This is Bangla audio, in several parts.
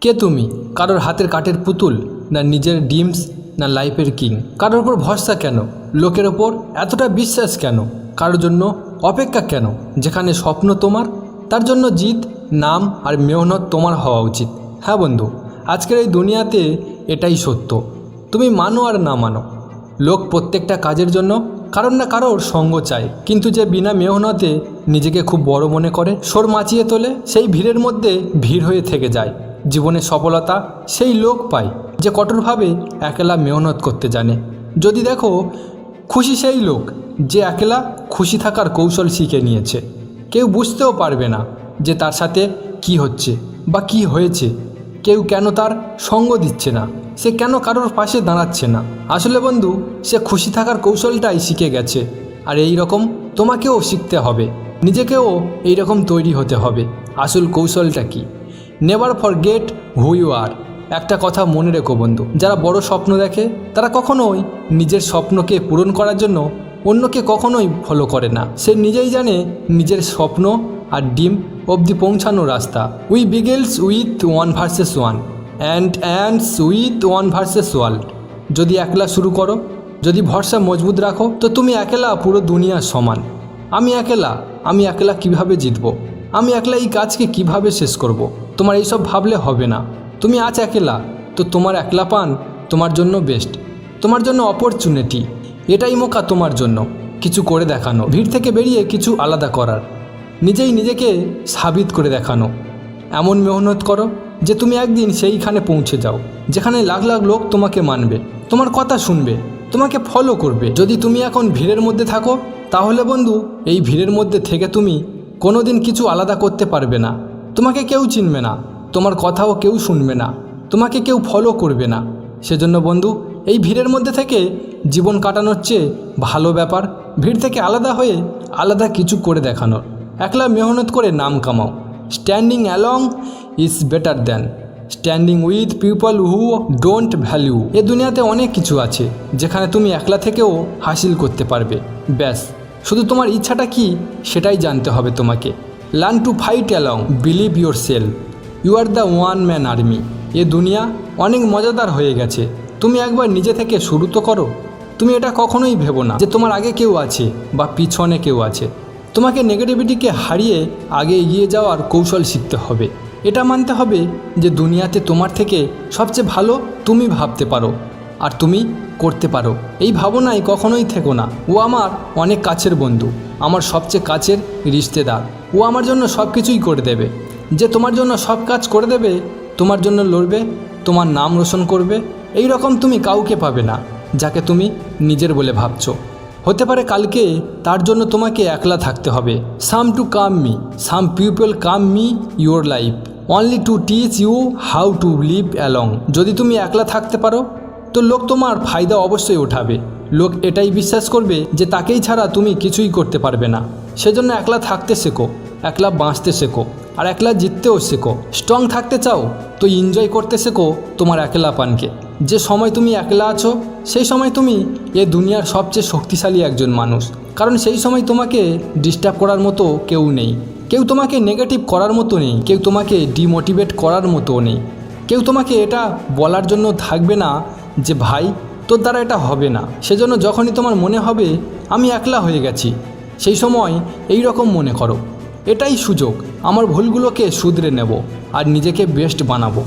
কে তুমি? কারোর হাতের কাঠের পুতুল, না নিজের ডিমস, না লাইফের কিং? কারোর ওপর ভরসা কেন? লোকের ওপর এতটা বিশ্বাস কেন? কারোর জন্য অপেক্ষা কেন? যেখানে স্বপ্ন তোমার, তার জন্য জিত, নাম আর মেহনত তোমার হওয়া উচিত। হ্যাঁ বন্ধু, আজকের এই দুনিয়াতে এটাই সত্য। তুমি মানো আর না মানো। লোক প্রত্যেকটা কাজের জন্য কারোর না কারোর সঙ্গ চায়। কিন্তু যে বিনা মেহনতে নিজেকে খুব বড় মনে করে, সোর মাচিয়ে তোলে, সেই ভিড়ের মধ্যে ভিড় হয়ে থেকে যায়। জীবনে সফলতা সেই লোক পায় যে কঠোরভাবে একলা মেহনত করতে জানে। যদি দেখো, খুশি সেই লোক যে একলা খুশি থাকার কৌশল শিখে নিয়েছে। কেউ বুঝতেও পারবে না যে তার সাথে কি হচ্ছে বা কি হয়েছে। কেউ কেন তার সঙ্গ দিচ্ছে না। সে কেন কারোর পাশে দাঁড়াচ্ছে না। আসলে বন্ধু, সে খুশি থাকার কৌশলটাই শিখে গেছে। আর এই রকম তোমাকেও শিখতে হবে। নিজেকেও এই রকম তৈরি হতে হবে। আসল কৌশলটা কি? Never forget who you are একটা কথা মনে রেখো বন্ধু, যারা বড় স্বপ্ন দেখে, তারা কখনোই নিজের স্বপ্নকে পূরণ করার জন্য অন্যকে কখনোই ফলো করে না। সে নিজেই জানে নিজের স্বপ্ন আর ডিম অবধি পৌঁছানোর রাস্তা। We begins with one versus one and ends with one versus world যদি একলা শুরু করো, যদি ভরসা মজবুত রাখো, তো তুমি একলা পুরো দুনিয়ার সমান। আমি একলা আমি একলা কীভাবে জিতব? আমি একলা এই কাজকে কীভাবে শেষ করব। তোমার এইসব ভাবলে হবে না। তুমি আজ একলা, তো তোমার একলা পান তোমার জন্য বেস্ট তোমার জন্য অপরচুনিটি এটাই মোকা তোমার জন্য, কিছু করে দেখানো। ভিড় থেকে বেরিয়ে কিছু আলাদা করার। নিজেই নিজেকে সাবিত করে দেখানো। এমন মেহনত করো যে তুমি একদিন সেইখানে পৌঁছে যাও, যেখানে লাখ লাখ লোক তোমাকে মানবে, তোমার কথা শুনবে, তোমাকে ফলো করবে। যদি তুমি এখন ভিড়ের মধ্যে থাকো, তাহলে বন্ধু, এই ভিড়ের মধ্যে থেকে তুমি কোনো দিন কিছু আলাদা করতে পারবে না। তোমাকে কেউ চিনবে না, তোমার কথাও কেউ শুনবে না, তোমাকে কেউ ফলো করবে না। সেজন্য বন্ধু, এই ভিড়ের মধ্যে থেকে জীবন কাটানোর চেয়ে ভালো ব্যাপার, ভিড় থেকে আলাদা হয়ে আলাদা কিছু করে দেখানোর। একলা মেহনত করে নাম কামাও। Standing along is better than standing with people who don't value এ দুনিয়াতে অনেক কিছু আছে, যেখানে তুমি একলা থেকেও হাসিল করতে পারবে। ব্যাস, শুধু তোমার ইচ্ছাটা কি সেটাই জানতে হবে তোমাকে। Learn to fight along believe your self you are the one man army এ দুনিয়া অনেক মজাদার হয়ে গেছে। তুমি একবার নিজে থেকে শুরু তো করো। তুমি এটা কখনোই ভেবো না যে তোমার আগে কেউ আছে বা পিছনে কেউ আছে। তোমাকে নেগেটিভিটিকে হারিয়ে আগে এগিয়ে যাওয়ার কৌশল শিখতে হবে। এটা মানতে হবে যে দুনিয়াতে তোমার থেকে সবচেয়ে ভালো তুমি ভাবতে পারো। আর তুমি করতে পারো। এই ভাবনায় কখনোই থেকো না। ও আমার অনেক কাছের বন্ধু। আমার সবচেয়ে কাছের রিশতেদার। ও আমার জন্য সব কিছুই করে দেবে। যে তোমার জন্য সব কাজ করে দেবে, তোমার জন্য লড়বে, তোমার নাম রোশন করবে, এই রকম তুমি কাউকে পাবে না, যাকে তুমি নিজের বলে ভাবছ। হতে পারে কালকে তার জন্য তোমাকে একলা থাকতে হবে। Some to come me. Some people come me your life. Only to teach you how to live along. যদি তুমি একলা থাকতে পারো তো লোক তোমার ফায়দা অবশ্যই উঠাবে। লোক এটাই বিশ্বাস করবে যে তাকেই ছাড়া তুমি কিছুই করতে পারবে না। সেজন্য একলা থাকতে শেখো, একলা বাঁচতে শেখো, আর একলা জিততেও শেখো। স্ট্রং থাকতে চাও, তো এনজয় করতে শেখো তোমার একলা পানকে যে সময় তুমি একলা আছো, সেই সময় তুমি এ দুনিয়ার সবচেয়ে শক্তিশালী একজন মানুষ। কারণ সেই সময় তোমাকে ডিস্টার্ব করার মতো কেউ নেই। কেউ তোমাকে নেগেটিভ করার মতো নেই, কেউ তোমাকে ডিমোটিভেট করার মতো নেই। কেউ তোমাকে এটা বলার জন্য থাকবে না যে, ভাই, তোর দ্বারা এটা হবে না। সেজন্য যখনই তোমার মনে হবে, আমি একলা হয়ে গেছি, সেই সময় এই রকম মনে করো। এটাই সুযোগ। আমার ভুলগুলোকে শুধরে নেব আর নিজেকে বেস্ট বানাবো।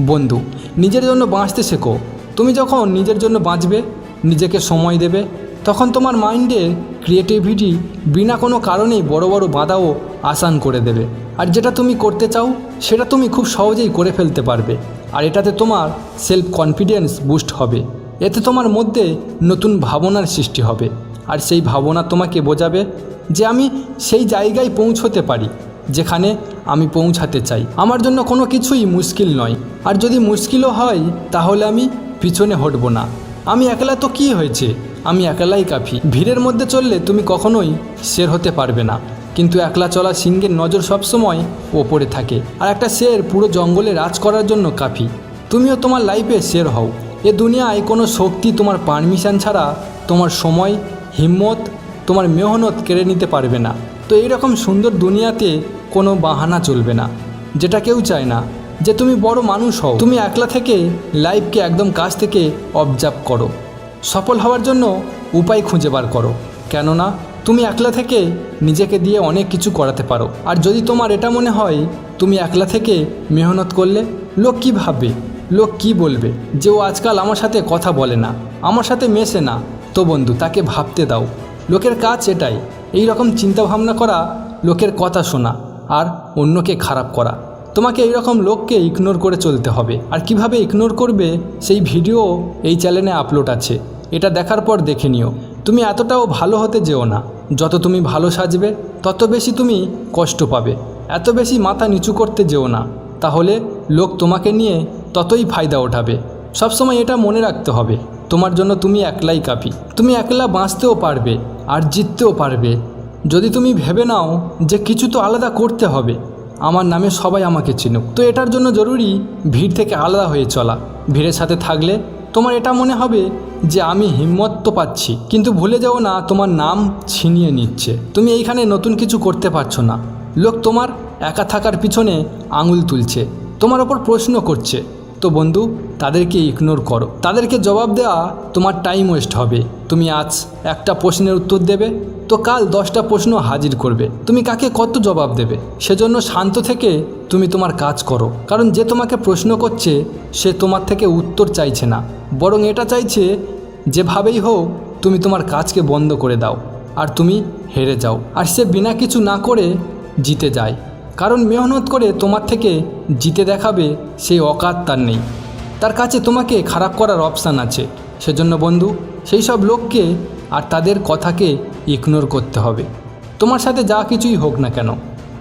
বন্ধু, নিজের জন্য বাঁচতে শেখো। তুমি যখন নিজের জন্য বাঁচবে, নিজেকে সময় দেবে, তখন তোমার মাইন্ডে ক্রিয়েটিভিটি বিনা কোনো কারণেই বড় বড় বাধাও আসান করে দেবে। আর যেটা তুমি করতে চাও, সেটা তুমি খুব সহজেই করে ফেলতে পারবে। আর এটাতে তোমার সেলফ কনফিডেন্স বুস্ট হবে। এতে তোমার মধ্যে নতুন ভাবনার সৃষ্টি হবে। আর সেই ভাবনা তোমাকে বোঝাবে যে আমি সেই জায়গায় পৌঁছতে পারি, যেখানে আমি পৌঁছাতে চাই। আমার জন্য কোনো কিছুই মুশকিল নয়। আর যদি মুশকিলও হয়, তাহলে আমি পিছনে হটব না। আমি একলা তো কি হয়েছে? আমি একলাই কাফি। ভিড়ের মধ্যে চললে তুমি কখনোই শের হতে পারবে না। কিন্তু একলা চলা সিংহের নজর সবসময় ওপরে থাকে আর একটা শের পুরো জঙ্গলে রাজ করার জন্য কাফি। তুমিও তোমার লাইফে শের হও। এ দুনিয়ায় কোনো শক্তি তোমার পারমিশন ছাড়া তোমার সময়, হিম্মত, তোমার মেহনত কেড়ে নিতে পারবে না। তো এইরকম সুন্দর দুনিয়াতে কোনো বাহানা চলবে না, যেটা কেউ চায় না, যে তুমি বড় মানুষ হও। তুমি একলা থেকে লাইফকে একদম কাছ থেকে অবজার্ভ করো। সফল হওয়ার জন্য উপায় খুঁজে বার করো। কেননা তুমি একলা থেকে নিজেকে দিয়ে অনেক কিছু করাতে পারো। আর যদি তোমার এটা মনে হয়, তুমি একলা থেকে মেহনত করলে লোক কী ভাববে? লোক কি বলবে? যে ও আজকাল আমার সাথে কথা বলে না, আমার সাথে মেশে না। তো বন্ধু, তাকে ভাবতে দাও। লোকের কাজ এটাই। এই রকম চিন্তাভাবনা করা, লোকের কথা শোনা আর অন্যকে খারাপ করা। তোমাকে এই রকম লোককে ইগনোর করে চলতে হবে। আর কীভাবে ইগনোর করবে, সেই ভিডিও এই চ্যানেলে আপলোড আছে। এটা দেখার পর দেখে নিও। তুমি এতটাও ভালো হতে যেও না। যত তুমি ভালো সাজবে, তত বেশি তুমি কষ্ট পাবে। এত বেশি মাথা নিচু করতে যেও না। তাহলে লোক তোমাকে নিয়ে ততই ফায়দা ওঠাবে। সবসময় এটা মনে রাখতে হবে, তোমার জন্য তুমি একলাই কাপি তুমি একলা বাঁচতেও পারবে আর জিততেও পারবে। যদি তুমি ভেবে নাও যে কিছু তো আলাদা করতে হবে, আমার নামে সবাই আমাকে চিনুক। তো এটার জন্য জরুরি ভিড় থেকে আলাদা হয়ে চলা। ভিড়ের সাথে থাকলে তোমার এটা মনে হবে যে আমি হিম্মত তো পাচ্ছি, কিন্তু ভুলে যাও না তোমার নাম ছিনিয়ে নিচ্ছে। তুমি এইখানে নতুন কিছু করতে পারছ না। লোক তোমার একা থাকার পিছনে আঙুল তুলছে। তোমার ওপর প্রশ্ন করছে। তো বন্ধু, তাদেরকে ইগনোর করো। তাদেরকে জবাব দেওয়া তোমার টাইম ওয়েস্ট হবে। তুমি আজ একটা প্রশ্নের উত্তর দেবে, তো কাল দশটা প্রশ্ন হাজির করবে। তুমি কাকে কত জবাব দেবে? সেজন্য শান্ত থেকে তুমি তোমার কাজ করো। কারণ যে তোমাকে প্রশ্ন করছে, সে তোমার থেকে উত্তর চাইছে না। বরং এটা চাইছে, যেভাবেই হোক, তুমি তোমার কাজকে বন্ধ করে দাও। আর তুমি হেরে যাও। আর সে বিনা কিছু না করে জিতে যায়। কারণ মেহনত করে তোমার থেকে জিতে দেখাবে সেই অকাত তার নেই। তার কাছে তোমাকে খারাপ করার অপশান আছে। সেজন্য বন্ধু, সেই সব লোককে আর তাদের কথাকে ইগনোর করতে হবে। তোমার সাথে যা কিছুই হোক না কেন,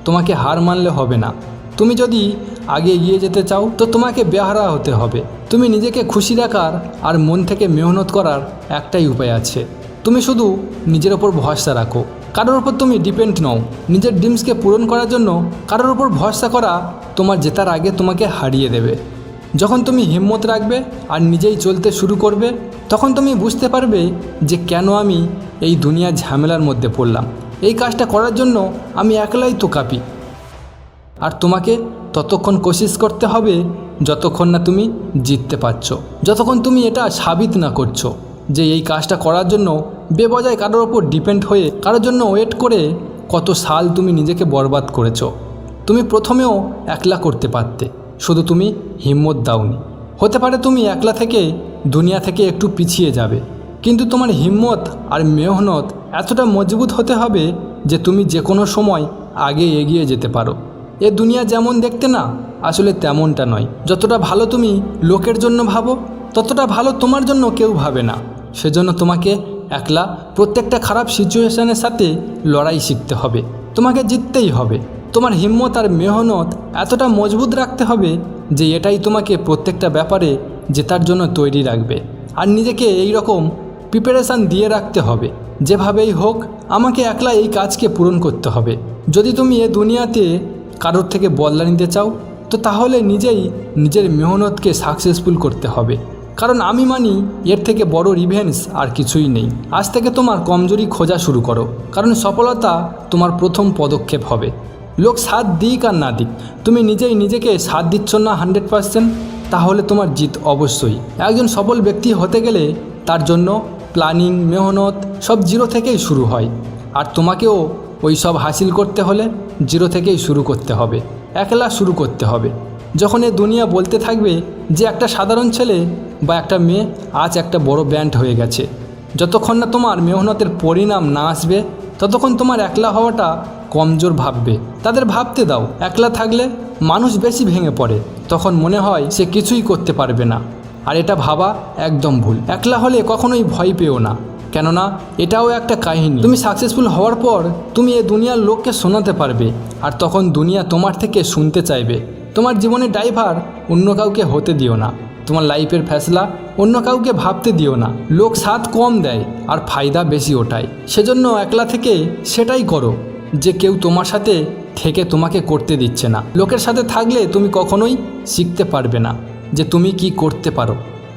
তোমাকে হার মানলে হবে না। তুমি যদি আগে এগিয়ে যেতে চাও, তো তোমাকে বেহারা হতে হবে। তুমি নিজেকে খুশি রাখার আর মন থেকে মেহনত করার একটাই উপায় আছে। তুমি শুধু নিজের ওপর ভরসা রাখো। কারোর ওপর তুমি ডিপেন্ড নও। নিজের ড্রিমসকে পূরণ করার জন্য কারোর ওপর ভরসা করা তোমার জেতার আগে তোমাকে হারিয়ে দেবে। যখন তুমি হিম্মত রাখবে আর নিজেই চলতে শুরু করবে, তখন তুমি বুঝতে পারবে যে কেন আমি এই দুনিয়ার ঝামেলার মধ্যে পড়লাম। এই কাজটা করার জন্য আমি একলাই তো কাঁপি। আর তোমাকে ততক্ষণ কোশিশ করতে হবে যতক্ষণ না তুমি জিততে পারছ। যতক্ষণ তুমি এটা সাবিত না করছ যে এই কাজটা করার জন্য বেবজায় কারোর ওপর ডিপেন্ড হয়ে কারোর জন্য ওয়েট করে কত সাল তুমি নিজেকে বরবাদ করেছ। তুমি প্রথমেও একলা করতে পারতে, শুধু তুমি হিম্মত দাওনি। হতে পারে তুমি একলা থেকে দুনিয়া থেকে একটু পিছিয়ে যাবে, কিন্তু তোমার হিম্মত আর মেহনত এতটা মজবুত হতে হবে যে তুমি যে কোনো সময় আগে এগিয়ে যেতে পারো। এ দুনিয়া যেমন দেখতে না, আসলে তেমনটা নয়। যতটা ভালো তুমি লোকের জন্য ভাবো, ততটা ভালো তোমার জন্য কেউ ভাবে না। সেজন্য তোমাকে একলা প্রত্যেকটা খারাপ সিচুয়েশনের সাথে লড়াই শিখতে হবে। তোমাকে জিততেই হবে। তোমার হিম্মত আর মেহনত এতটা মজবুত রাখতে হবে যে এটাই তোমাকে প্রত্যেকটা ব্যাপারে জেতার জন্য তৈরি রাখবে। আর নিজেকে এই রকম প্রিপারেশান দিয়ে রাখতে হবে। যেভাবেই হোক, আমাকে একলা এই কাজকে পূরণ করতে হবে। যদি তুমি এ দুনিয়াতে কারোর থেকে বদলা নিতে চাও, তো তাহলে নিজেই নিজের মেহনতকে সাকসেসফুল করতে হবে। কারণ আমি মানি এর থেকে বড় রিভেন্স আর কিছুই নেই। আজ থেকে তোমার কমজোরি খোঁজা শুরু করো, কারণ সফলতা তোমার প্রথম পদক্ষেপ হবে। লোক সাথ দিক আর না দিক, তুমি নিজেই নিজেকে সাথ দিচ্ছ না হান্ড্রেড পারসেন্ট তাহলে তোমার জিত অবশ্যই। একজন সফল ব্যক্তি হতে গেলে তার জন্য প্ল্যানিং মেহনত সব জিরো থেকেই শুরু হয়। আর তোমাকেও ওই সব হাসিল করতে হলে জিরো থেকেই শুরু করতে হবে, একলা শুরু করতে হবে। যখন এ দুনিয়া বলতে থাকবে যে একটা সাধারণ ছেলে বা একটা মেয়ে, আজ একটা বড় ব্যান্ড হয়ে গেছে। যতক্ষণ না তোমার মেহনতের পরিণাম না আসবে, ততক্ষণ তোমার একলা হওয়াটা কমজোর ভাববে। তাদের ভাবতে দাও, একলা থাকলে মানুষ বেশি ভেঙে পড়ে। তখন মনে হয় সে কিছুই করতে পারবে না। আর এটা ভাবা একদম ভুল। একলা হলে কখনোই ভয় পেও না। কেননা, এটাও একটা কাহিনী। তুমি সাকসেসফুল হওয়ার পর তুমি এ দুনিয়ার লোককে শোনাতে পারবে। আর তখন দুনিয়া তোমার থেকে শুনতে চাইবে। তোমার জীবনে ড্রাইভার অন্য কাউকে হতে দিও না। তোমার লাইফের ফ্যাসলা অন্য কাউকে ভাবতে দিও না। লোক সাথ কম দেয় আর ফায়দা বেশি ওঠায়। সেজন্য একলা থেকে সেটাই করো যে কেউ তোমার সাথে থেকে তোমাকে করতে দিচ্ছে না। লোকের সাথে থাকলে তুমি কখনোই শিখতে পারবে না যে তুমি কি করতে পারো।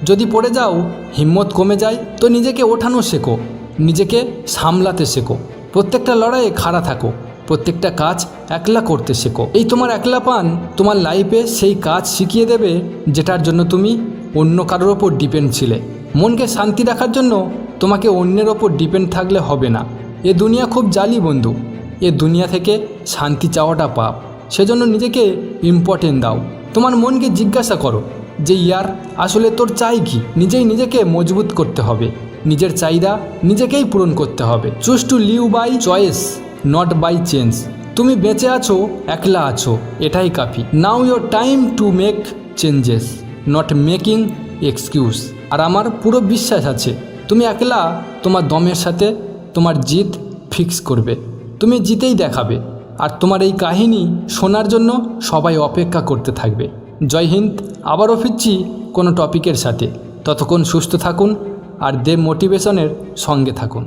যদি পড়ে যাও, হিম্মত কমে যায়, তো নিজেকে ওঠানো শেখো, নিজেকে সামলাতে শেখো। প্রত্যেকটা লড়াইয়ে খাড়া থাকো। প্রত্যেকটা কাজ একলা করতে শেখো। এই তোমার একলা পান, তোমার লাইফে সেই কাজ শিখিয়ে দেবে যেটার জন্য তুমি অন্য কারোর ওপর ডিপেন্ড ছিলে। মনকে শান্তি রাখার জন্য তোমাকে অন্যের ওপর ডিপেন্ড থাকলে হবে না। এ দুনিয়া খুব জালি বন্ধু। এ দুনিয়া থেকে শান্তি চাওয়াটা পাপ। সেজন্য নিজেকে ইম্পর্টেন্ট দাও। তোমার মনকে জিজ্ঞাসা করো যে, ইয়ার, আসলে তোর চাই কি? নিজেই নিজেকে মজবুত করতে হবে। নিজের চাহিদা নিজেকেই পূরণ করতে হবে। Choose to live by choice not by change তুমি বেঁচে আছো, একলা আছো, এটাই কাফি। Now your time to make changes not making excuse আর আমার পুরো বিশ্বাস আছে, তুমি একলা তোমার দমের সাথে তোমার জিত ফিক্স করবে। তুমি জিতেই দেখাবে। আর তোমার এই কাহিনী শোনার জন্য সবাই অপেক্ষা করতে থাকবে। জয় হিন্দ, আবারও ফিরছি কোনো টপিকের সাথে। ততক্ষণ সুস্থ থাকুন আর দেব মোটিভেশনের সঙ্গে থাকুন।